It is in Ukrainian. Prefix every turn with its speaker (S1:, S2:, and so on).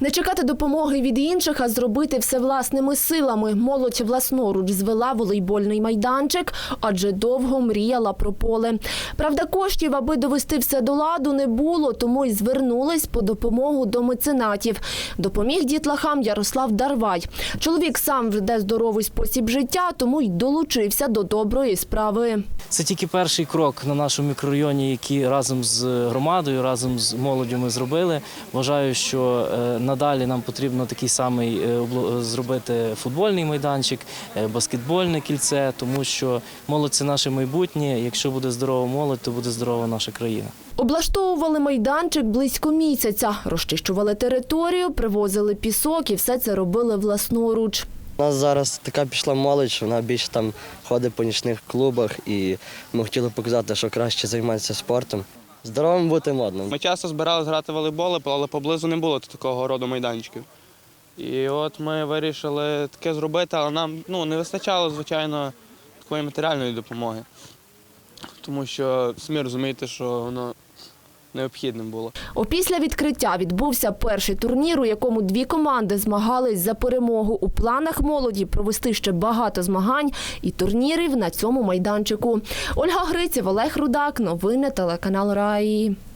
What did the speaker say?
S1: Не чекати допомоги від інших, а зробити все власними силами. Молодь власноруч звела волейбольний майданчик, адже довго мріяла про поле. Правда, коштів, аби довести все до ладу, не було, тому й звернулись по допомогу до меценатів. Допоміг дітлахам Ярослав Дарвай. Чоловік сам веде здоровий спосіб життя, тому й долучився до доброї справи.
S2: Це тільки перший крок на нашому мікрорайоні, який разом з громадою, разом з молоддю ми зробили. Вважаю, що е, надалі нам потрібно такий самий е, зробити футбольний майданчик, е, баскетбольне кільце, тому що молодь це наше майбутнє. Якщо буде здорова молодь, то буде здорова наша країна.
S1: Облаштовували майданчик близько місяця, розчищували територію, привозили пісок і все це робили власноруч.
S3: У нас зараз така пішла молодь, що вона більше там ходить по нічних клубах, і ми хотіли показати, що краще займатися спортом. Здоровим бути модним.
S4: Ми часто збиралися грати в волейбол, але поблизу не було такого роду майданчиків. І от ми вирішили таке зробити, але нам ну, не вистачало, звичайно, такої матеріальної допомоги. Тому що самі розумієте, що воно необхідним було.
S1: Опісля відкриття відбувся перший турнір, у якому дві команди змагались за перемогу. У планах молоді провести ще багато змагань і турнірів на цьому майданчику. Ольга Гриців, Олег Рудак. Новини телеканал Раї.